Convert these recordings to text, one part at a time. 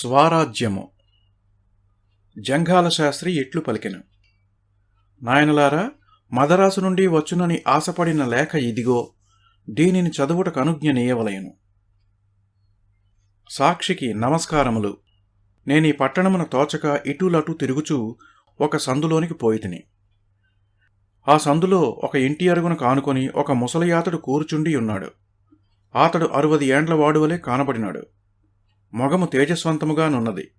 స్వరాజ్యము. జంఘాల శాస్త్రి ఇట్లు పలికెను. నాయనలారా మదరాసు నుండి వచ్చునని ఆశపడిన లేఖ ఇదిగో దీనిని చదువుటకు అనుజ్ఞనీయవలయను సాక్షికి నమస్కారములు. నేనీ పట్టణమున తోచక ఇటులటు తిరుగుచూ ఒక సందులోనికి పోయితిని. ఆ సందులో ఒక ఇంటి అరుగును కానుకొని ఒక ముసలియాతడు కూర్చుండి ఉన్నాడు. అతడు అరవది ఏండ్ల వాడువలే కానబడినాడు. మొగము తేజస్వంతముగానున్నది.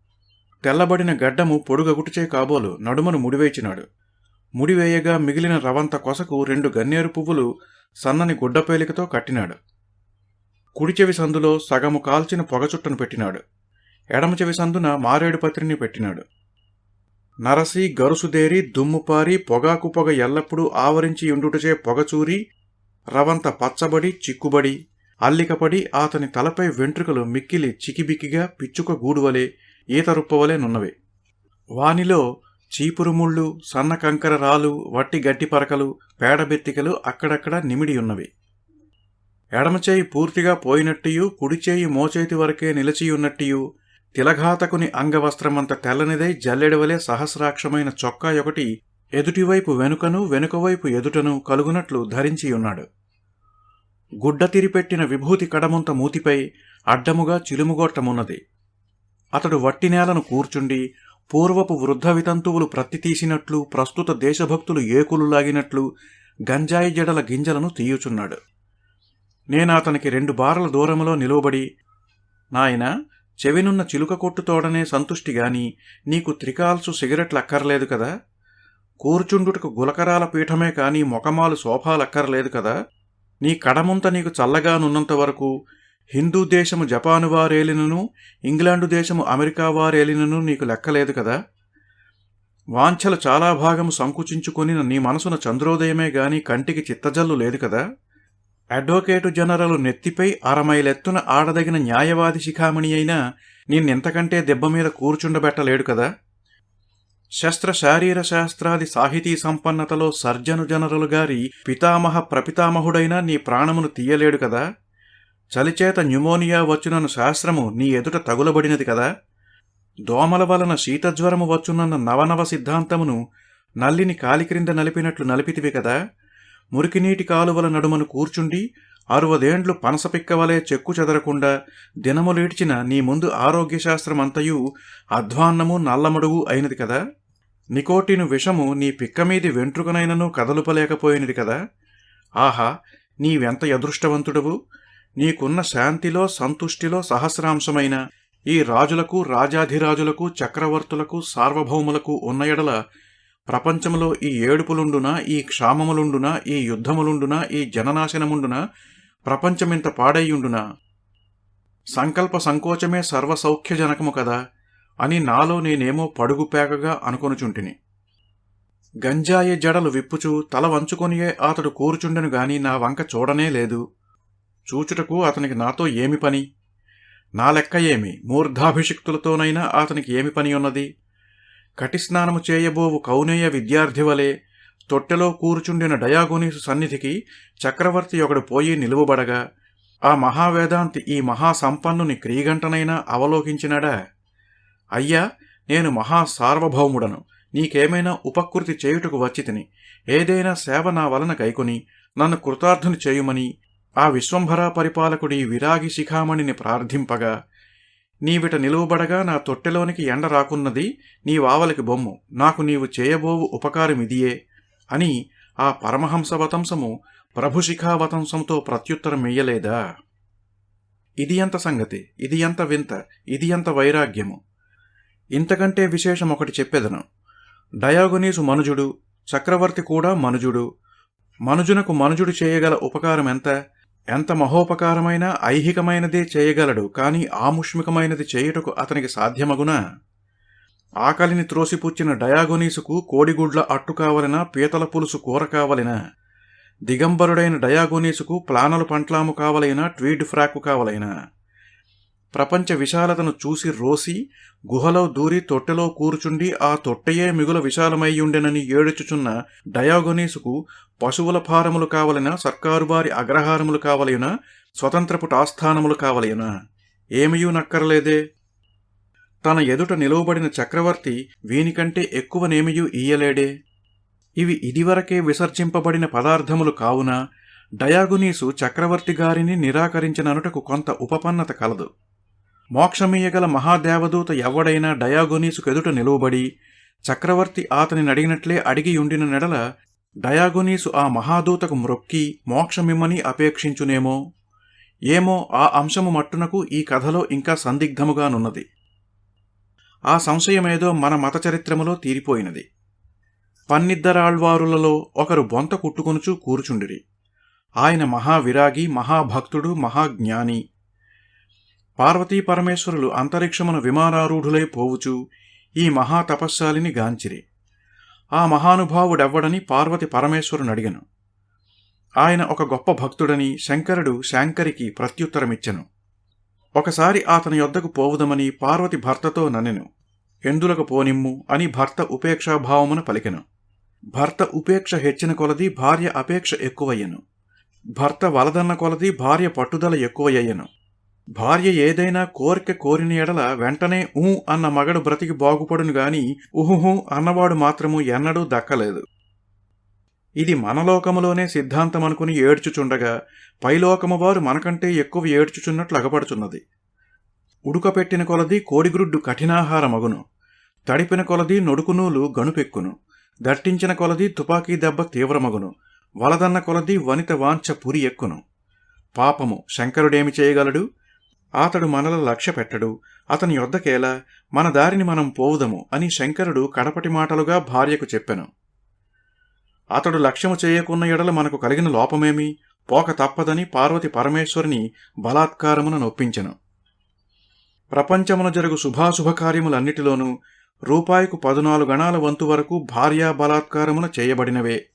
తెల్లబడిన గడ్డము పొడుగగుటుచే కాబోలు నడుమను ముడివేచినాడు ముడివేయగా మిగిలిన రవంత కొసకు రెండు గన్నేరు పువ్వులు సన్నని గుడ్డపేలికతో కట్టినాడు. కుడిచెవి సందులో సగము కాల్చిన పొగచుట్టను పెట్టినాడు. ఎడమ చెవి సందున మారేడు పత్రిని పెట్టినాడు. నరసి గరుసుదేరి దుమ్ముపారి పొగాకు పొగ ఎల్లప్పుడూ ఆవరించి ఉండుటచే పొగచూరి రవంత పచ్చబడి చిక్కుబడి అల్లికపడి అతని తలపై వెంట్రుకలు మిక్కిలి చికిబిక్కిగా పిచ్చుక గూడువలే ఈతరుప్పవలే నున్నవి. వానిలో చీపురుముళ్ళు సన్న కంకర రాలు వట్టి గట్టి పరకలు పేడబెత్తికలు అక్కడక్కడ నిమిడియున్నవి ఎడమచేయి పూర్తిగా పోయినట్టియు కుడిచేయి మోచేతి వరకే నిలిచియున్నట్టియు తిలఘాతకుని అంగవస్త్రమంత తెల్లనిదై జల్లెడవలే సహస్రాక్షమైన చొక్కా ఒకటి ఎదుటివైపు వెనుకను వెనుకవైపు ఎదుటను కలుగునట్లు ధరించియున్నాడు. గుడ్డ తిరిపెట్టిన విభూతి కడముంత మూతిపై అడ్డముగా చిలుముగొట్టమున్నది. అతడు వట్టినేలను కూర్చుండి పూర్వపు వృద్ధ వితంతువులు ప్రత్తితీసినట్లు ప్రస్తుత దేశభక్తులు ఏకులు లాగినట్లు గంజాయి జడల గింజలను తీయుచున్నాడు. నేనాతనికి రెండు బారల దూరములో నిలువబడి నాయనా చెవినున్న చిలుక కొట్టుతోడనే సంతుష్టిగాని నీకు త్రికాల్సు సిగరెట్లు అక్కర్లేదు కదా? కూర్చుండుటకు గులకరాల పీఠమే కాని మొకమాలు సోఫాలక్కర్లేదు కదా? నీ కడముంత నీకు చల్లగానున్నంత వరకు హిందూ దేశము జపాను వారేలినను ఇంగ్లాండు దేశము అమెరికా వారేలినను నీకు లెక్కలేదు కదా? వాంఛలు చాలా భాగము సంకుచించుకొని నీ మనసున చంద్రోదయమే గాని కంటికి చిత్తజల్లు లేదు కదా? అడ్వకేటు జనరల్ నెత్తిపై అరమైలెత్తున ఆడదగిన న్యాయవాది శిఖామణి అయినా నిన్నెంతకంటే దెబ్బ మీద కూర్చుండబెట్టలేడు కదా? శస్త్ర శారీర శాస్త్రాది సాహితీ సంపన్నతలో సర్జను జనరలు గారి పితామహ ప్రపితామహుడైన నీ ప్రాణమును తీయలేడు కదా? చలిచేత న్యూమోనియా వచ్చునన్న శాస్త్రము నీ ఎదుట తగులబడినది కదా? దోమల వలన శీతజ్వరము వచ్చునన్న నవనవ సిద్ధాంతమును నల్లిని కాలిక్రింద నలిపినట్లు నలిపితివి కదా? మురికినీటి కాలువల నడుమను కూర్చుండి అరవదేండ్లు పనసపిక్కవలే చెక్కు చెదరకుండా దినములీడ్చిన నీ ముందు ఆరోగ్యశాస్త్రమంతయు అధ్వాన్నము నల్లమడుగు అయినది కదా? నికోటిను విషము నీ పిక్కమీది వెంట్రుకనైనను కదలుపలేకపోయినది కదా? ఆహా నీవెంత అదృష్టవంతుడవు నీకున్న శాంతిలో సంతుష్టిలో సహస్రాంశమైన ఈ రాజులకు రాజాధిరాజులకు చక్రవర్తులకు సార్వభౌములకు ఉన్న ఎడల ప్రపంచంలో ఈ ఏడుపులుండునా ఈ క్షామములుండున ఈ యుద్ధములుండునా ఈ జననాశనముండున ప్రపంచమింత పాడయ్యుండునా సంకల్ప సంకోచమే సర్వసౌఖ్యజనకము కదా అని నాలో నేనేమో పడుగుపేకగా అనుకొనుచుంటిని. గంజాయి జడలు విప్పుచు తల వంచుకొనియే అతడు కూర్చుండెను గాని నా వంక చూడనే లేదు. చూచుటకు అతనికి నాతో ఏమి పని? నా లెక్క ఏమి? మూర్ధాభిషిక్తులతోనైనా అతనికి ఏమి పని ఉన్నది? కటిస్నానము చేయబోవు కౌనేయ విద్యార్థి వలె తొట్టెలో కూర్చుండిన డయాగోనీసు సన్నిధికి చక్రవర్తి ఒకడు పోయి నిలువబడగా ఆ మహావేదాంతి ఈ మహాసంపన్నుని క్రీగంటనైనా అవలోకించినాడా? అయ్యా నేను మహా సార్వభౌముడను నీకేమైనా ఉపకృతి చేయుటకు వచ్చితిని. ఏదైనా సేవ నా వలన కైకొని నన్ను కృతార్థుని చేయుమని ఆ విశ్వంభరా పరిపాలకుడి విరాగి శిఖామణిని ప్రార్థింపగా నీవిట నిలువబడగా నా తొట్టెలోనికి ఎండ రాకున్నది నీ వావలికి బొమ్ము. నాకు నీవు చేయబోవు ఉపకారమిదియే. అని ఆ పరమహంసవతంసము ప్రభుశిఖావతంసంతో ప్రత్యుత్తరం వెయ్యలేదా ఇది ఎంత సంగతి? ఇది ఎంత వింత? ఇది ఎంత వైరాగ్యము? ఇంతకంటే విశేషం ఒకటి చెప్పెదను. డయాగొనీసు మనుజుడు చక్రవర్తి కూడా మనుజుడు. మనుజునకు మనుజుడు చేయగల ఉపకారం ఎంత ఎంత మహోపకారమైన ఐహికమైనదే చేయగలడు కానీ ఆముష్మికమైనది చేయుటకు అతనికి సాధ్యమగునా? ఆకలిని త్రోసిపుచ్చిన డయాగొనీసుకు కోడిగుడ్ల అట్టు కావలన పీతల పులుసు కూర కావలన దిగంబరుడైన డయాగొనీసుకు ప్లానలు పంట్లాము కావలైన ట్వీడ్ ఫ్రాకు కావలైన. ప్రపంచ విశాలతను చూసి రోసి గుహలో దూరి తొట్టెలో కూర్చుండి ఆ తొట్టయే మిగుల విశాలమయ్యుండెనని ఏడుచుచున్న డయాగొనీసుకు పశువుల ఫారములు కావలన సర్కారు వారి అగ్రహారములు కావలయున స్వతంత్రపు ఆస్థానములు కావలయున ఏమయూ నక్కరలేదే. తన ఎదుట నిలువబడిన చక్రవర్తి వీనికంటే ఎక్కువనేమియూ ఈయలేడే ఇవి ఇదివరకే విసర్జింపబడిన పదార్థములు కావున డయాగునీసు చక్రవర్తి గారిని నిరాకరించిననుటకు కొంత ఉపపన్నత కలదు. మోక్షమీయగల మహాదేవదూత ఎవడైనా డయాగోనీసుకు ఎదుట నిలువబడి చక్రవర్తి అతని అడిగినట్లే అడిగి ఉండిన నెడల డయాగునీసు ఆ మహాదూతకు మ్రొక్కి మోక్షమిమ్మని అపేక్షించునేమో? ఏమో ఆ అంశము మట్టునకు ఈ కథలో ఇంకా సందిగ్ధముగానున్నది. ఆ సంశయమేదో మన మత చరిత్రములో తీరిపోయినది. పన్నిద్దరాళ్వారులలో ఒకరు బొంత కుట్టుకొనుచూ కూర్చుండిరి. ఆయన మహావిరాగి మహాభక్తుడు మహాజ్ఞాని. పార్వతీ పరమేశ్వరులు అంతరిక్షమున విమానారూఢులై పోవుచూ ఈ మహాతపస్శాలిని గాంచిరి. ఆ మహానుభావుడెవ్వడని పార్వతి పరమేశ్వరునడిగను ఆయన ఒక గొప్ప భక్తుడని శంకరుడు శాంకరికి ప్రత్యుత్తరమిచ్చెను. ఒకసారి అతని యొద్దకు పోవుదమని పార్వతి భర్తతో నన్నెను. ఎందులకు పోనిమ్ము అని భర్త ఉపేక్షాభావమున పలికెను. భర్త ఉపేక్ష హెచ్చిన కొలది భార్య అపేక్ష ఎక్కువయ్యను. భర్త వలదన్న కొలది భార్య పట్టుదల ఎక్కువయ్యను. భార్య ఏదైనా కోరిక కోరిన ఎడల వెంటనే ఊ అన్న మగడు బ్రతికి బాగుపడును గాని ఉహుహు అన్నవాడు మాత్రము ఎన్నడూ దక్కలేదు. ఇది మనలోకములోనే సిద్ధాంతమనుకుని ఏడ్చుచుండగా పైలోకము వారు మనకంటే ఎక్కువ ఏడ్చుచున్నట్లు అగపడుచున్నది. ఉడుకపెట్టిన కొలది కోడిగ్రుడ్డు కఠినాహారమగును. తడిపిన కొలది నొడుకునూలు గణుపెక్కును. దట్టించిన కొలది తుపాకీ దెబ్బ తీవ్రమగును. వలదన్న కొలది వనిత వాంఛ పురి ఎక్కును. పాపము శంకరుడేమి చేయగలడు? అతడు మనల లక్ష్య పెట్టడు. అతని యొద్దకేలా మన దారిని మనం పోవుదము అని శంకరుడు కడపటి మాటలుగా భార్యకు చెప్పెను. అతడు లక్ష్యము చేయకున్న ఎడల మనకు కలిగిన లోపమేమి? పోక తప్పదని పార్వతి పరమేశ్వరిని బలాత్కారమున నొప్పించెను. ప్రపంచమున జరుగు శుభాశుభకార్యములన్నిటిలోనూ రూపాయికు పదునాలుగు గణాల వంతు వరకు భార్యా బలాత్కారమున చేయబడినవే.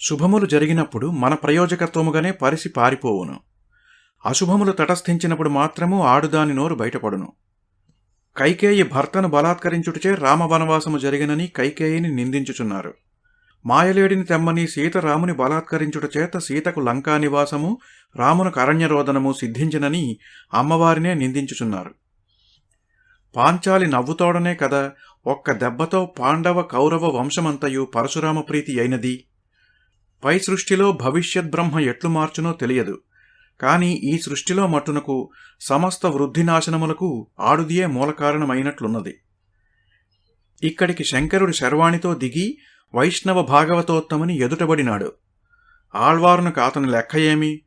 శుభములు జరిగినప్పుడు మన ప్రయోజకత్వముగానే పరిసి పారిపోవును. అశుభములు తటస్థించినప్పుడు మాత్రము ఆడుదాని నోరు బయటపడును. కైకేయి భర్తను బలాత్కరించుటచే రామవనవాసము జరిగినని కైకేయిని నిందించుచున్నారు. మాయలేడిని తెమ్మని సీత రాముని బలాత్కరించుట చేత సీతకు లంకా నివాసము రామునకు అరణ్యరోదనము సిద్ధించినని అమ్మవారినే నిందించుచున్నారు. పాంచాలి నవ్వుతోడనే కదా ఒక్క దెబ్బతో పాండవ కౌరవ వంశమంతయు పరశురామ ప్రీతి అయినది. పై సృష్టిలో భవిష్యత్ బ్రహ్మ ఎట్లు మార్చునో తెలియదు. కాని ఈ సృష్టిలో మట్టునకు సమస్త వృద్ధినాశనములకు ఆడుదియే మూలకారణమైనట్లున్నది. ఇక్కడికి శంకరుడు శర్వాణితో దిగి వైష్ణవ భాగవతోత్తమని ఎదుటబడినాడు. ఆళ్వారునకు అతని లెక్క ఏమి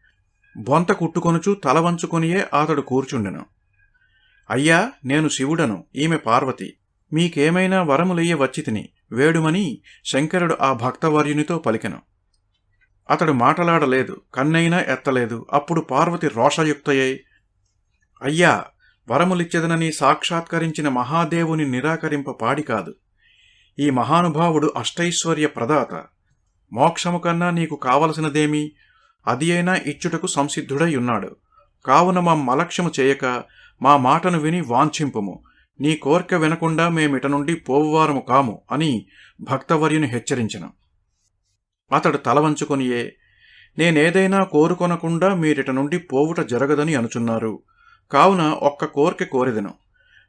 బొంత కుట్టుకొనుచు తల వంచుకొనియే అతడు కూర్చుండెను. అయ్యా నేను శివుడను ఈమె పార్వతి. మీకేమైనా వరములయ్య వచ్చితిని వేడుమని శంకరుడు ఆ భక్తవర్యునితో పలికెను. అతడు మాటలాడలేదు కన్నైనా ఎత్తలేదు అప్పుడు పార్వతి రోషయుక్తయై అయ్యా వరములిచ్చెదనని సాక్షాత్కరించిన మహాదేవుని నిరాకరింప పాడి కాదు ఈ మహానుభావుడు అష్టైశ్వర్య ప్రదాత. మోక్షము కన్నా నీకు కావలసినదేమి? అది అయినా ఇచ్చుటకు సంసిద్ధుడై ఉన్నాడు కావున మా మలక్ష్యము చేయక మా మాటను విని వాంఛింపుము. నీ కోరిక వినకుండా మేమిట నుండి పోవువారము కాము అని భక్తవర్యుని హెచ్చరించను. అతడు తల వంచుకొనియే నేనేదైనా కోరుకొనకుండా మీరిట నుండి పోవుట జరగదని అనుచున్నారు. కావున ఒక్క కోరిక కోరిదను.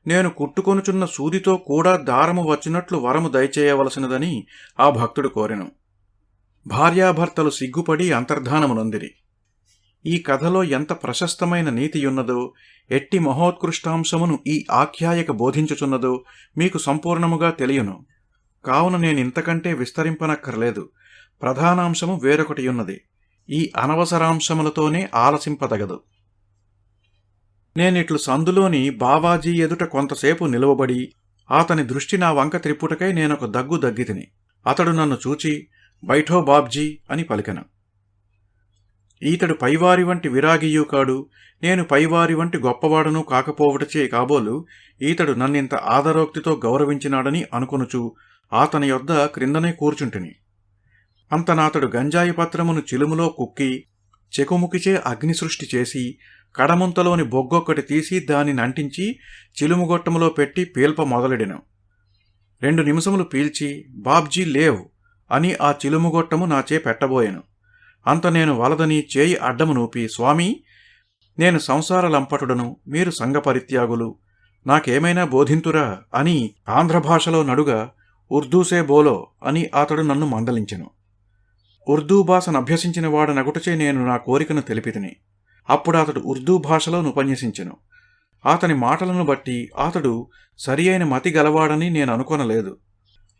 నేను కుట్టుకొనుచున్న సూదితో కూడా దారము వచ్చినట్లు వరము దయచేయవలసినదని ఆ భక్తుడు కోరెను. భార్యాభర్తలు సిగ్గుపడి అంతర్ధానమునొందిరి. ఈ కథలో ఎంత ప్రశస్తమైన నీతియున్నదో ఎట్టి మహోత్కృష్టాంశమును ఈ ఆఖ్యాయక బోధించుచున్నదో మీకు సంపూర్ణముగా తెలియను. కావున నేనింతకంటే విస్తరింపనక్కర్లేదు. ప్రధానాంశము వేరొకటియున్నది. ఈ అనవసరాంశములతోనే ఆలసింపదగదు. నేనిట్లు సందులోని బావాజీ ఎదుట కొంతసేపు నిలవబడి అతని దృష్టి నా వంక త్రిప్పుటకై నేనొక దగ్గు దగ్గితిని. అతడు నన్ను చూచి బైఠో బాబ్జీ అని పలికెను. ఈతడు పైవారి వంటి విరాగియు కాడు. నేను పైవారి వంటి గొప్పవాడను కాకపోవటచే కాబోలు ఈతడు నన్నింత ఆదరోక్తితో గౌరవించినాడని అనుకొనుచు అతని యొద్ద క్రిందనే కూర్చుంటిని. అంతనాతడు గంజాయి పత్రమును చిలుములో కుక్కి చెకుముకిచే అగ్ని సృష్టి చేసి కడముంతలోని బొగ్గొక్కటి తీసి దానిని అంటించి చిలుముగొట్టములో పెట్టి పీల్ప మొదలెడెను. రెండు నిమిషములు పీల్చి బాబ్జీ లేవ్ అని ఆ చిలుముగొట్టము నాచే పెట్టబోయాను. అంత నేను వలదని చేయి అడ్డము నూపి స్వామి నేను సంసార లంపటుడను మీరు సంఘపరిత్యాగులు నాకేమైనా బోధింతురా అని ఆంధ్ర భాషలో నడుగా ఉర్దూసే బోలో అని అతడు నన్ను మందలించెను. ఉర్దూ భాషను అభ్యసించిన వాడు నగుటచే నేను నా కోరికను తెలిపితిని. అప్పుడు అతడు ఉర్దూ భాషలో ఉపన్యసించెను. అతని మాటలను బట్టి అతడు సరి అయిన మతి గలవాడని నేను అనుకొనలేదు.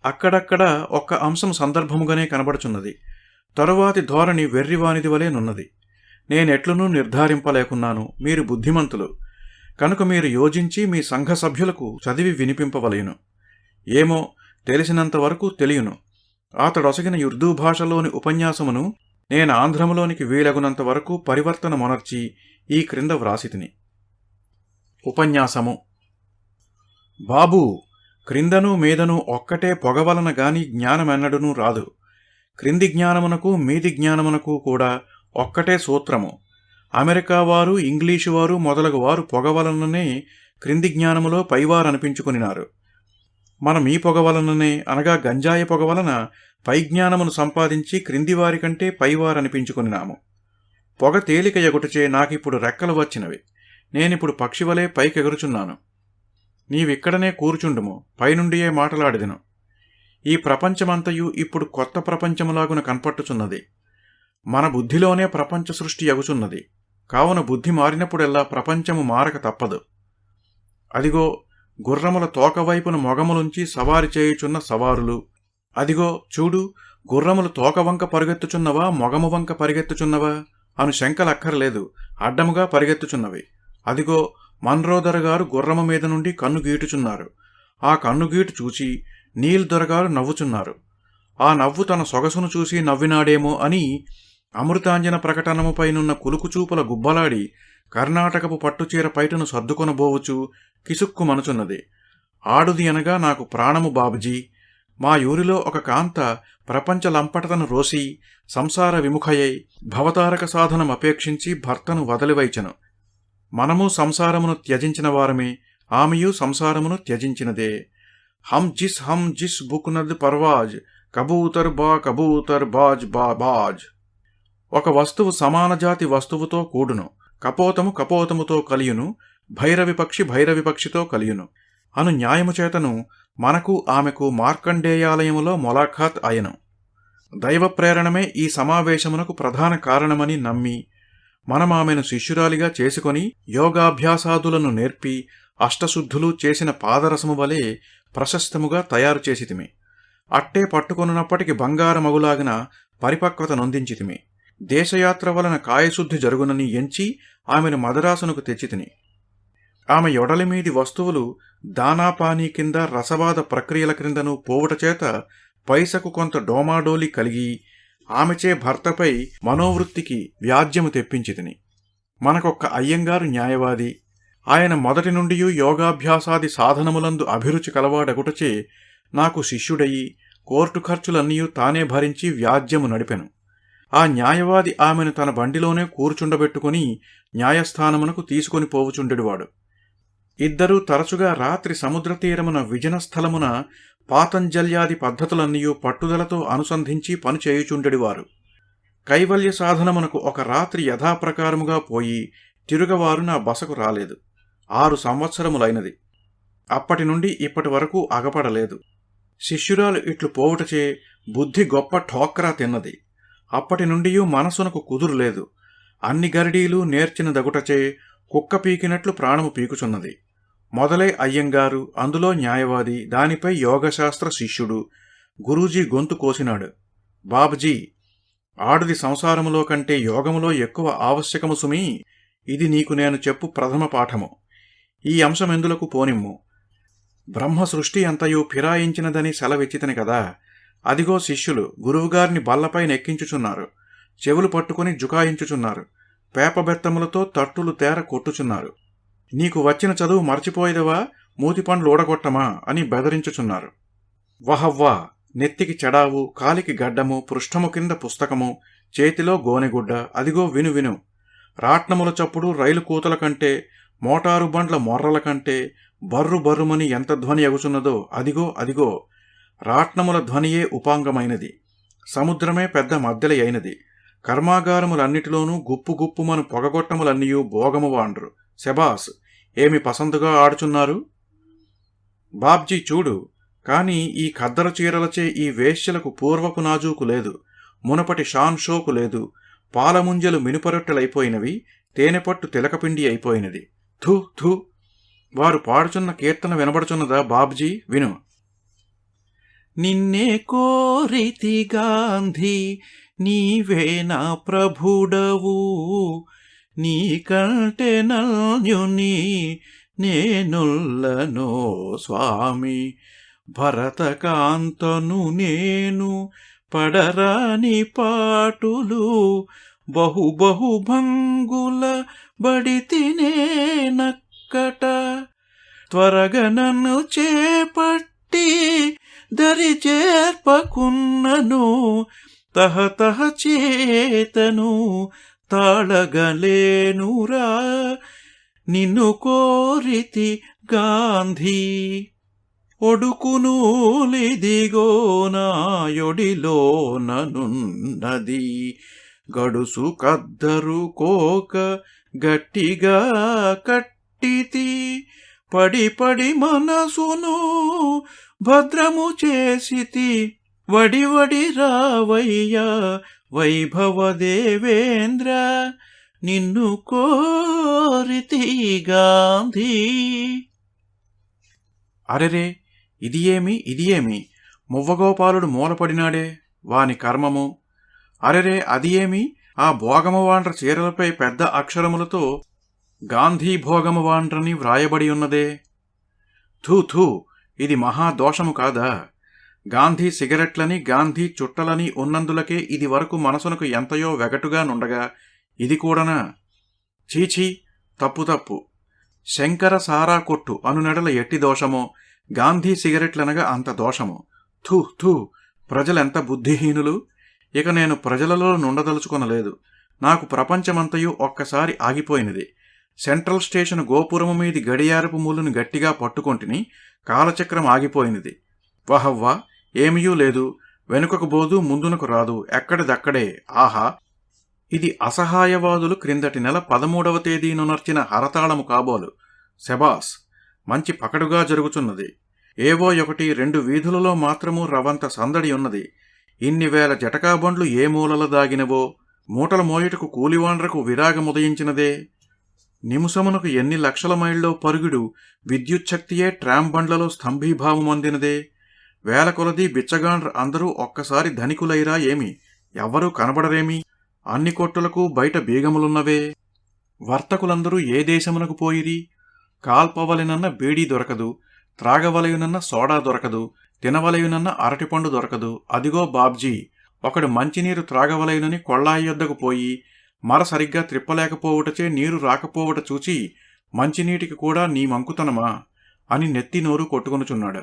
అక్కడక్కడ ఒక్క అంశం సందర్భముగానే కనబడుచున్నది. తరువాతి ధోరణి వెర్రివానిది వలెనున్నది నేనెట్లునూ నిర్ధారింపలేకున్నాను మీరు బుద్ధిమంతులు. కనుక మీరు యోజించి మీ సంఘ సభ్యులకు చదివి వినిపింపవలేను. ఏమో తెలిసినంతవరకు తెలియను. అతడొసగిన ఉర్దూ భాషలోని ఉపన్యాసమును నేను ఆంధ్రములోనికి వీలగునంత వరకు పరివర్తన మొనర్చి ఈ క్రింద వ్రాసితిని. ఉపన్యాసము. బాబూ క్రిందను మీదను ఒక్కటే పొగవలన గాని జ్ఞానమెన్నడునూ రాదు. క్రింది జ్ఞానమునకు మీది జ్ఞానమునకు కూడా ఒక్కటే సూత్రము. అమెరికా వారు ఇంగ్లీషు వారు మొదలగు వారు పొగవలననే క్రింది జ్ఞానములో పైవారనిపించుకునినారు. మనం ఈ పొగ వలననే అనగా గంజాయి పొగ వలన పై జ్ఞానమును సంపాదించి క్రిందివారి కంటే పైవారనిపించుకునినాము పొగ తేలిక ఎగుటచే నాకిప్పుడు రెక్కలు వచ్చినవి. నేనిప్పుడు పక్షివలే పైకెగురుచున్నాను. నీవిక్కడనే కూర్చుండుము పైనుండియే మాటలాడిదను. ఈ ప్రపంచమంతయు ఇప్పుడు కొత్త ప్రపంచములాగున కనపట్టుచున్నది. మన బుద్ధిలోనే ప్రపంచ సృష్టి ఎగుచున్నది. కావున బుద్ధి మారినప్పుడెల్లా ప్రపంచము మారక తప్పదు. అదిగో గుర్రముల తోకవైపున మొగములుంచి సవారి చేయుచున్న సవారులు. అదిగో చూడు గుర్రములు తోకవంక పరిగెత్తుచున్నవా మొగము వంక పరిగెత్తుచున్నవా అను శంకలక్కర్లేదు అడ్డముగా పరిగెత్తుచున్నవి. అదిగో మన్రోదర గారు గుర్రము మీద నుండి కన్ను గీటుచున్నారు. ఆ కన్ను గీటు చూచి నీల్ దొరగారు నవ్వుచున్నారు. ఆ నవ్వు తన సొగసును చూసి నవ్వినాడేమో అని అమృతాంజన ప్రకటనముపైనున్న కులుకుచూపుల గుబ్బలాడి కర్ణాటకపు పట్టుచీర పైటను సర్దుకొనబోవచ్చు కిసుక్కు మనుచున్నది. ఆడుది అనగా నాకు ప్రాణము బాబుజీ. మా యూరిలో ఒక కాంత ప్రపంచ లంపటతను రోసి సంసార విముఖయై భవతారక సాధనం అపేక్షించి భర్తను వదిలివైచెను. మనము సంసారమును త్యజించిన వారమే ఆమెయు సంసారమును త్యజించినదే. హం జిస్ హం జిస్ బుకునద్ పర్వాజ్ కబూతర్ బా కబూతర్ బాజ్ బా బాజ్. ఒక వస్తువు సమాన జాతి వస్తువుతో కూడును. కపోతము కపోతముతో కలియును భైరవి పక్షి భైరవి పక్షితో కలియును. అను న్యాయము చేతను మనకు ఆమెకు మార్కండేయాలయములో మొలాఖాత్ అయను. దైవ ప్రేరణమే ఈ సమావేశమునకు ప్రధాన కారణమని నమ్మి మనం ఆమెను శిష్యురాలిగా చేసుకొని యోగాభ్యాసాదులను నేర్పి అష్టశుద్ధులు చేసిన పాదరసము వలె ప్రశస్తముగా తయారు చేసితిమి. అట్టే పట్టుకొనున్నప్పటికి బంగారమగులాగిన పరిపక్వత నొందించితిమి. దేశయాత్ర వలన కాయశుద్ధి జరుగునని ఎంచి ఆమెను మదరాసునకు తెచ్చితిని ఆమె యొడలిమీది వస్తువులు దానాపానీ కింద రసవాద ప్రక్రియల క్రిందను పోవుట చేత పైసకు కొంత డోమాడోలి కలిగి ఆమెచే భర్తపై మనోవృత్తికి వ్యాజ్యము తెప్పించితిని మనకొక్క అయ్యంగారు న్యాయవాది. ఆయన మొదటి నుండి యోగాభ్యాసాది సాధనములందు అభిరుచి కలవాడగుటచే నాకు శిష్యుడయి కోర్టు ఖర్చులన్నీ తానే భరించి వ్యాజ్యము నడిపెను. ఆ న్యాయవాది ఆమెను తన బండిలోనే కూర్చుండబెట్టుకుని న్యాయస్థానమునకు తీసుకొని పోవుచుండెడువాడు. ఇద్దరూ తరచుగా రాత్రి సముద్ర తీరమున విజన స్థలమున పాతంజల్యాది పద్ధతులన్నయూ పట్టుదలతో అనుసంధించి పనిచేయుచుండెడివారు కైవల్య సాధనమునకు ఒక రాత్రి యథాప్రకారముగా పోయి తిరుగవారు నా బసకు రాలేదు. ఆరు సంవత్సరములైనది. అప్పటి నుండి ఇప్పటి వరకు అగపడలేదు. శిష్యురాలు ఇట్లు పోవుటచే బుద్ధి గొప్ప ఠోక్రా తిన్నది. అప్పటి నుండి మనసునకు కుదురులేదు అన్ని గరిడీలు నేర్చిన దగుటచే కుక్క పీకినట్లు ప్రాణము పీకుచున్నది. మొదలై అయ్యంగారు అందులో న్యాయవాది దానిపై యోగశాస్త్ర శిష్యుడు గురూజీ గొంతు కోసినాడు. బాబుజీ ఆడది సంసారములో కంటే యోగములో ఎక్కువ ఆవశ్యకము సుమి ఇది నీకు నేను చెప్పు ప్రథమ పాఠము. ఈ అంశమెందులకు పోనిమ్ము. బ్రహ్మ సృష్టి అంతయు ఫిరాయించినదని సెలవిచ్చితని కదా అదిగో శిష్యులు గురువుగారిని బల్లపై నెక్కించుచున్నారు చెవులు పట్టుకుని జుకాయించుచున్నారు పేపబెత్తములతో తట్టులు తేర కొట్టుచున్నారు. నీకు వచ్చిన చదువు మర్చిపోయేదవా? మూతిపండ్లు ఊడగొట్టమా? అని బెదరించుచున్నారు. వహవ్వా నెత్తికి చెడావు కాలికి గడ్డము పృష్ఠము కింద పుస్తకము చేతిలో గోనెగుడ్డ అదిగో విను విను. రాట్నముల చప్పుడు రైలు కూతల కంటే మోటారు బండ్ల మొర్రల కంటే బర్రు బర్రుమని ఎంత ధ్వని ఎగుచున్నదో అదిగో అదిగో. రాట్నముల ధ్వనియే ఉపాంగమైనది. సముద్రమే పెద్ద మద్దెలి అయినది. కర్మాగారములన్నిటిలోనూ గుప్పు గుప్పుమను పొగగొట్టములన్నీయూ భోగము వాండ్రు. శబాస్ ఏమి పసందుగా ఆడుచున్నారు? బాబ్జీ చూడు కాని ఈ ఖద్దరు చీరలచే ఈ వేశ్యలకు పూర్వపు నాజూకు లేదు. మునపటి షాన్ షోకు లేదు. పాలముంజలు మినుపరొట్టెలైపోయినవి తేనెపట్టు తిలకపిండి అయిపోయినది. థూ థూ. వారు పాడుచున్న కీర్తన వినబడుచున్నదా బాబ్జీ? విను. నిన్నే కోరితి గాంధీ నీవే నా ప్రభుడవు. నీకంటే నల్యుని నేనుల్లనో స్వామి. భరతకాంతను నేను పడరాని పాటులు బహు బహు భంగుల బడితినే నక్కట నన్ను చేపట్టి దరి చేర్పకున్నను తహతహ చేతను తాళగలేనురా. నిన్ను కోరితి గాంధీ ఒడుకునూలిదిగో నాయొడిలో ననున్నది గడుసు కద్దరు కోక గట్టిగా కట్టితి. పడి పడి మనసును భద్రము చేసితి. వడి వడి రావయ్య వైభవ దేవేంద్ర నిన్ను కోరితి గాంధీ. అరెరే ఇది ఏమి ఇది ఏమి మువ్వగోపాలుడు మూలపడినాడే వాని కర్మము. అరెరే అది ఏమి ఆ భోగమవాండ్ర చీరలపై పెద్ద అక్షరములతో గాంధీ భోగమవాండ్రని వ్రాయబడి ఉన్నదే? థూ థూ ఇది మహాదోషము కాదా? గాంధీ సిగరెట్లని గాంధీ చుట్టలని ఉన్నందులకే ఇది వరకు మనసునకు ఎంతయో వెగటుగా నుండగా ఇది కూడానా? చీచీ తప్పు తప్పు. శంకర సారా కొట్టు అనునెడల ఎట్టి దోషమో గాంధీ సిగరెట్లనగా అంత దోషము. థూ థూ ప్రజలెంత బుద్ధిహీనులు? ఇక నేను ప్రజలలో నుండదలుచుకొనలేదు. నాకు ప్రపంచమంతయు ఒక్కసారి ఆగిపోయినది. సెంట్రల్ స్టేషన్ గోపురము మీది గడియారపు మూలను గట్టిగా పట్టుకొంటిని కాలచక్రం ఆగిపోయినది. వహవ్వా ఏమీయూ లేదు. వెనుకకు బోదు ముందునకు రాదు. ఎక్కడిదక్కడే? ఆహా! ఇది అసహాయవాదులు క్రిందటి నెల పదమూడవ తేదీనునర్చిన హరతాళము కాబోలు. శబాస్ మంచి పకడుగా జరుగుచున్నది. ఏవో ఒకటి రెండు వీధులలో మాత్రము రవంత సందడి ఉన్నది. ఇన్ని వేల జటకాబండ్లు ఏ మూలల దాగినవో? మూటల మోయుటకు కూలివాండ్రకు విరాగముదయించినదే? నిముసమునకు ఎన్ని లక్షల మైళ్ళో పరుగుడు విద్యుచ్ఛక్తియే ట్రామ్ బండ్లలో స్తంభీభావమందినదే వేల కొలది బిచ్చగాండ్ర అందరూ ఒక్కసారి ధనికులైరా ఏమి? ఎవ్వరూ కనబడరేమి? అన్ని కొట్టులకు బయట బీగములున్నవే. వర్తకులందరూ ఏ దేశమునకు పోయిరి? కాల్పవలెనన్న బీడీ దొరకదు త్రాగవలయునన్న సోడా దొరకదు తినవలయునన్న అరటిపండు దొరకదు. అదిగో బాబ్జీ ఒకడు మంచినీరు త్రాగవలయునని కొళ్ళాయి యొద్దకు పోయి మర సరిగ్గా త్రిప్పలేకపోవుటచే నీరు రాకపోవుట చూచి మంచినీటికి కూడా నీ మంకుతనమా అని నెత్తి నోరు కొట్టుకొనుచున్నాడు.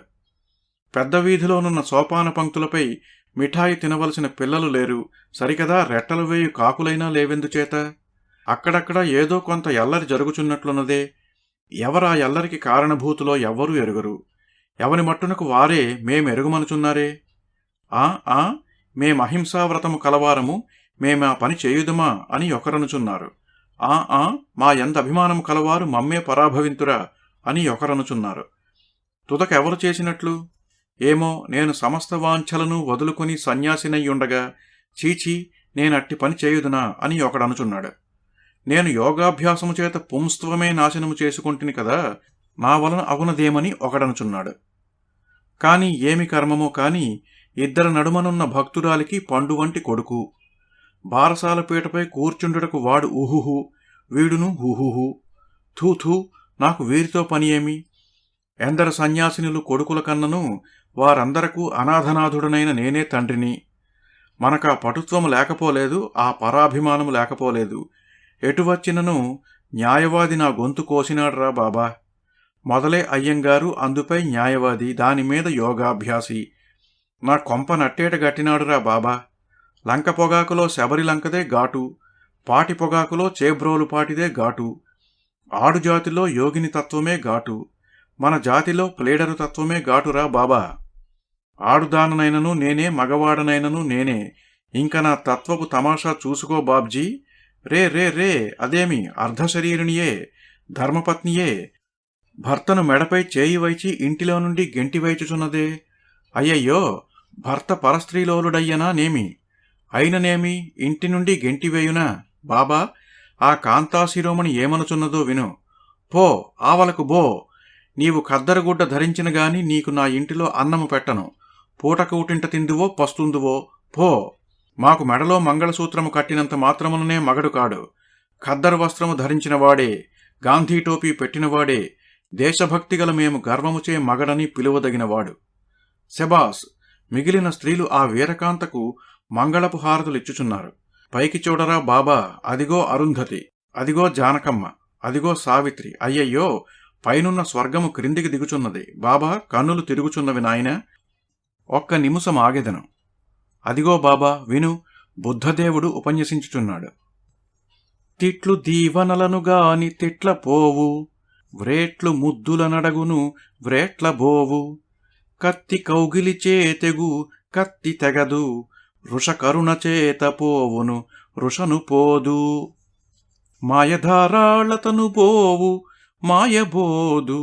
పెద్ద వీధిలోనున్న సోపాన పంక్తులపై మిఠాయి తినవలసిన పిల్లలు లేరు. సరికదా రెట్టలు వేయు కాకులైనా లేవెందుచేత? అక్కడక్కడ ఏదో కొంత ఎల్లరి జరుగుచున్నట్లున్నదే. ఎవరా ఎల్లరికి కారణభూతులో ఎవ్వరూ ఎరుగరు. ఎవని మట్టునకు వారే మేమెరుగుమనుచున్నారే? ఆ ఆ మేమహింసావ్రతము కలవారము మేమా పని చేయుదుమా అని ఒకరనుచున్నారు. ఆ ఆ మా ఎంత అభిమానము కలవారు మమ్మే పరాభవింతురా అని ఒకరనుచున్నారు. తుదకెవరు చేసినట్లు? ఏమో నేను సమస్త వాంఛలను వదులుకుని సన్యాసినయ్యుండగా చీచీ నేనట్టి పని చేయుదునా అని ఒకడనుచున్నాడు. నేను యోగాభ్యాసము చేత పుంస్త్వమే నాశనము చేసుకుంటుని కదా నా వలన అవునదేమని ఒకడనుచున్నాడు. కాని ఏమి కర్మమో కాని ఇద్దరి నడుమనున్న భక్తురాలికి పండు వంటి కొడుకు. బారసాలపీటపై కూర్చుండుటకు వాడు ఊహుహు వీడును హుహుహు థూ థూ నాకు వీరితో పని ఏమి ఎందరు సన్యాసినులు కొడుకుల కన్నను వారందరకు అనాథనాథుడనైన నేనే తండ్రిని. మనకా పటుత్వము లేకపోలేదు ఆ పరాభిమానము లేకపోలేదు. ఎటు వచ్చినను న్యాయవాది నా గొంతు కోసినాడ్రా బాబా. మొదలే అయ్యంగారు అందుపై న్యాయవాది దానిమీద యోగాభ్యాసి. నా కొంప నట్టేట గట్టినాడురా బాబా. లంక పొగాకులో శబరి లంకదే ఘాటు పాటి పొగాకులో చేబ్రోలు పాటిదే ఘాటు ఆడు జాతిలో యోగిని తత్వమే ఘాటు మన జాతిలో ప్లేడరు తత్వమే ఘాటురా బాబా. ఆడుదాననైనను నేనే మగవాడనైనను నేనే ఇంక నా తత్వపు తమాషా చూసుకో బాబ్జీ. రే రే రే అదేమి అర్ధశరీరునియే ధర్మపత్నియే భర్తను మెడపై చేయి వైచి ఇంటిలో నుండి గెంటి వైచుచున్నదే. అయ్యయ్యో భర్త పరస్త్రీలోలుడయ్యనా నేమి? అయిననేమి ఇంటి నుండి గెంటివేయునా బాబా ఆ కాంతాశిరోమణి ఏమనుచున్నదో విను. పో ఆవలకు బో. నీవు కద్దరగుడ్డ ధరించిన గాని నీకు నా ఇంటిలో అన్నము పెట్టను. పూటకూటింట తిందువో పస్తుందువో పో. మాకు మెడలో మంగళసూత్రము కట్టినంత మాత్రముననే మగడు కాడు. ఖద్దరు వస్త్రము ధరించినవాడే గాంధీ టోపీ పెట్టినవాడే దేశభక్తి గల మేము గర్వముచే మగడని పిలువదగినవాడు శబాస్ మిగిలిన స్త్రీలు ఆ వీరకాంతకు మంగళపు హారతులిచ్చుచున్నారు పైకి చూడరా బాబా అదిగో అరుంధతి అదిగో జానకమ్మ అదిగో సావిత్రి అయ్యయ్యో పైనున్న స్వర్గము క్రిందికి దిగుచున్నది. బాబా కన్నులు తిరుగుచున్నవి నాయన. ఒక్క నిమిషం ఆగెదను. అదిగో బాబా విను బుద్ధదేవుడు ఉపన్యసించుచున్నాడు. తిట్లు దీవనలను గాని తిట్ల పోవు. వ్రేట్లు ముద్దుల నడగును వ్రేట్ల బోవు. కత్తి కౌగిలి చేతెగు కత్తి తెగదు. వృషకరుణచేత పోవును వృషను పోదు. మాయధారాళతను పోవు మాయబోదు.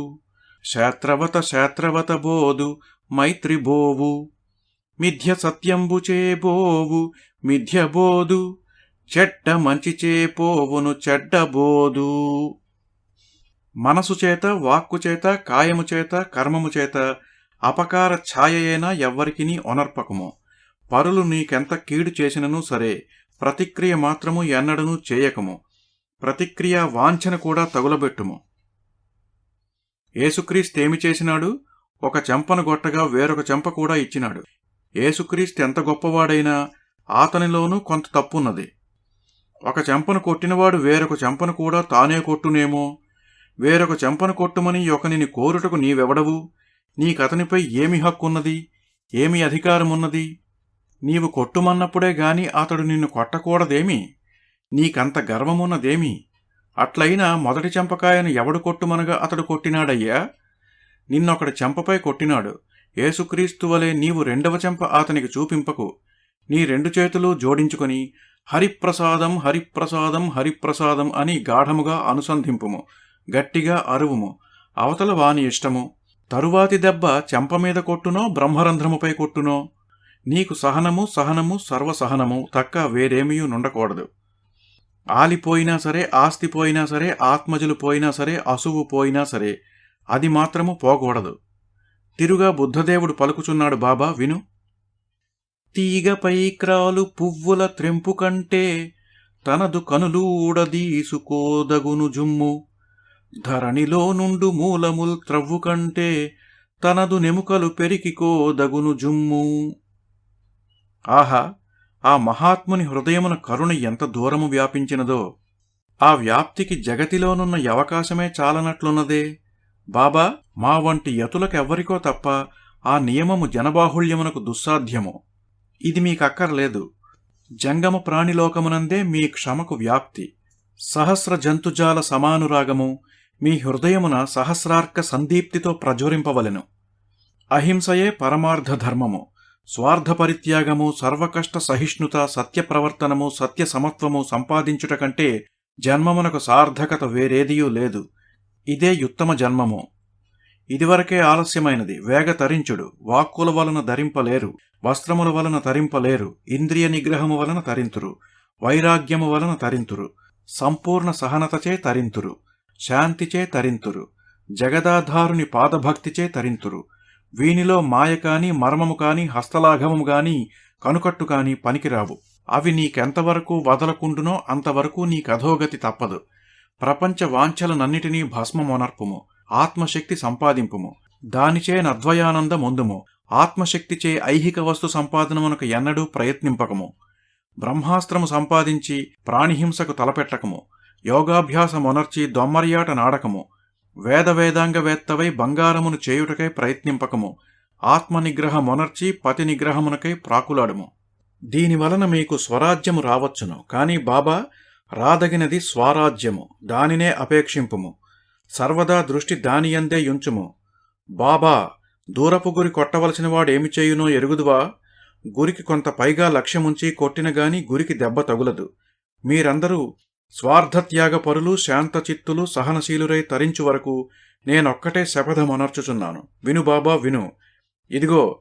శాత్రవత శాత్రవత బోదు మైత్రిబోవు మిథ్య సత్యంబు చేబోవు మిథ్యబోదు చెడ్డ మంచి చేపోవును చెడ్డబోదు మనసు చేత వాక్కు చేత కాయము చేత కర్మము చేత అపకార ఛాయయేనా ఎవ్వరికిని ఒనర్పకము పరులు నీకెంత కీడు చేసినను సరే ప్రతిక్రియ మాత్రము ఎన్నడను చేయకము. ప్రతిక్రియ వాంఛన కూడా తగులబెట్టుము. ఏసుక్రీస్తేమి చేసినాడు? ఒక చెంపను గొట్టగా వేరొక చెంప కూడా ఇచ్చినాడు. ఏసుక్రీస్తు ఎంత గొప్పవాడైనా ఆతనిలోనూ కొంత తప్పున్నది. ఒక చెంపను కొట్టినవాడు వేరొక చెంపను కూడా తానే కొట్టునేమో? వేరొక చెంపను కొట్టుమని ఒకనిని కోరుటకు నీవెవడవు? నీకతనిపై ఏమి హక్కున్నది? ఏమి అధికారమున్నది? నీవు కొట్టుమన్నప్పుడే గాని అతడు నిన్ను కొట్టకూడదేమి? నీకంత గర్వమున్నదేమి? అట్లయినా మొదటి చెంపకాయను ఎవడు కొట్టుమనగా అతడు కొట్టినాడయ్యా? నిన్నొకడు చెంపపై కొట్టినాడు. ఏసుక్రీస్తు వలె నీవు రెండవ చెంప అతనికి చూపింపకు. నీ రెండు చేతులు జోడించుకొని హరిప్రసాదం హరిప్రసాదం హరిప్రసాదం అని గాఢముగా అనుసంధింపుము. గట్టిగా అరువుము. అవతల వాని ఇష్టము. తరువాతి దెబ్బ చెంప మీద కొట్టునో బ్రహ్మరంధ్రముపై కొట్టునో? నీకు సహనము సహనము సర్వసహనము తక్క వేరేమీ నుండకూడదు. ఆలిపోయినా సరే ఆస్తి పోయినా సరే ఆత్మజులు పోయినా సరే అసువు పోయినా సరే అది మాత్రము పోకూడదు. తిరుగా బుద్ధదేవుడు పలుకుచున్నాడు బాబా విను. తీగపై క్రాలు పువ్వుల త్రెంపు కంటే తనదు కనులూడదీసుకోదగును జుమ్ము. ధరణిలో నుండు మూలముల్ త్రవ్వు కంటే తనదు నెముకలు పెరికికోదగును జుమ్ము. ఆహా ఆ మహాత్ముని హృదయమున కరుణ ఎంత దూరము వ్యాపించినదో. ఆ వ్యాప్తికి జగతిలోనున్న అవకాశమే చాలనట్లున్నదే. బాబా మా వంటి యతులకెవ్వరికో తప్ప ఆ నియమము జనబాహుళ్యమునకు దుస్సాధ్యము. ఇది మీకక్కర్లేదు. జంగమ ప్రాణిలోకమునందే మీ క్షమకు వ్యాప్తి. సహస్ర జంతుజాల సమానురాగము మీ హృదయమున సహస్రార్క సందీప్తితో ప్రజ్వరింపవలెను. అహింసయే పరమార్థ ధర్మము స్వార్థ పరిత్యాగము సర్వకష్ట సహిష్ణుత సత్య ప్రవర్తనము సత్య సమత్వము సంపాదించుట కంటే జన్మమునకు సార్థకత వేరేదియూ లేదు. ఇదే యుత్తమ జన్మము. ఇదివరకే ఆలస్యమైనది. వేగ తరించుడు. వాక్కుల వలన ధరింపలేరు. వస్త్రముల వలన తరింపలేరు. ఇంద్రియ నిగ్రహము వలన తరింతురు. వైరాగ్యము వలన తరింతురు. సంపూర్ణ సహనతచే తరింతురు. శాంతిచే తరింతురు. జగదాధారుని పాదభక్తిచే తరింతురు. వీనిలో మాయ కాని మర్మము కాని హస్తలాఘవము గాని కనుకట్టు కాని పనికిరావు. అవి నీకెంతవరకు వదలకుండునో అంతవరకు నీ కథోగతి తప్పదు. ప్రపంచ వాంఛలనన్నిటినీ భస్మమొనర్పుము. ఆత్మశక్తి సంపాదింపుము. దానిచే నద్వయానందమొందుము. ఆత్మశక్తిచే ఐహిక వస్తు సంపాదనమునకు ఎన్నడూ ప్రయత్నింపకము. బ్రహ్మాస్త్రము సంపాదించి ప్రాణిహింసకు తలపెట్టకము. యోగాభ్యాసమొనర్చి దొమ్మరియాట నాడకము. వేద వేదాంగవేత్తవై బంగారమును చేయుటకై ప్రయత్నింపకము. ఆత్మనిగ్రహ మొనర్చి పతి నిగ్రహమునకై ప్రాకులాడుము దీనివలన మీకు స్వరాజ్యము రావచ్చును. కాని బాబా రాదగినది స్వరాజ్యము. దానినే అపేక్షింపుము. సర్వదా దృష్టి దానియందే యుంచుము. బాబా దూరపు గురి కొట్టవలసిన వాడేమి చేయునో ఎరుగుదువా? గురికి కొంత పైగా లక్ష్యముంచి కొట్టినగాని గురికి దెబ్బ తగులదు. మీరందరూ స్వార్థత్యాగపరులు శాంతచిత్తులు సహనశీలురై తరించు వరకు నేనొక్కటే శపథమనర్చుచున్నాను. విను బాబా విను. ఇదిగో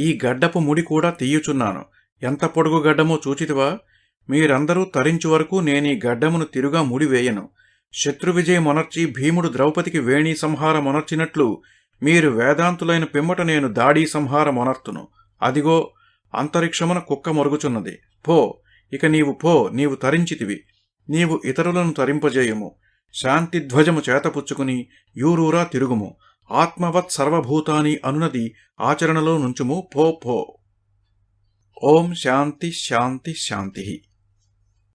ఈ గడ్డపు ముడి కూడా తీయుచున్నాను. ఎంత పొడుగు గడ్డమో చూచితివా? మీరందరూ తరించు వరకు నేనీ గడ్డమును తిరుగా ముడివేయను శత్రు విజయమొనర్చి భీముడు ద్రౌపదికి వేణీ సంహారమొనర్చినట్లు మీరు వేదాంతులైన పిమ్మట నేను దాడీ సంహారమొనర్తును అదిగో అంతరిక్షమున కుక్క మరుగుచున్నది. పో ఇక నీవు పో నీవు తరించితివి. నీవు ఇతరులను తరింపజేయుము. శాంతిధ్వజము చేతపుచ్చుకుని యూరూరా తిరుగుము. ఆత్మవత్ సర్వభూతాని అనునది ఆచరణలో నుంచుము. పో పో. ఓం శాంతి శాంతి శాంతి.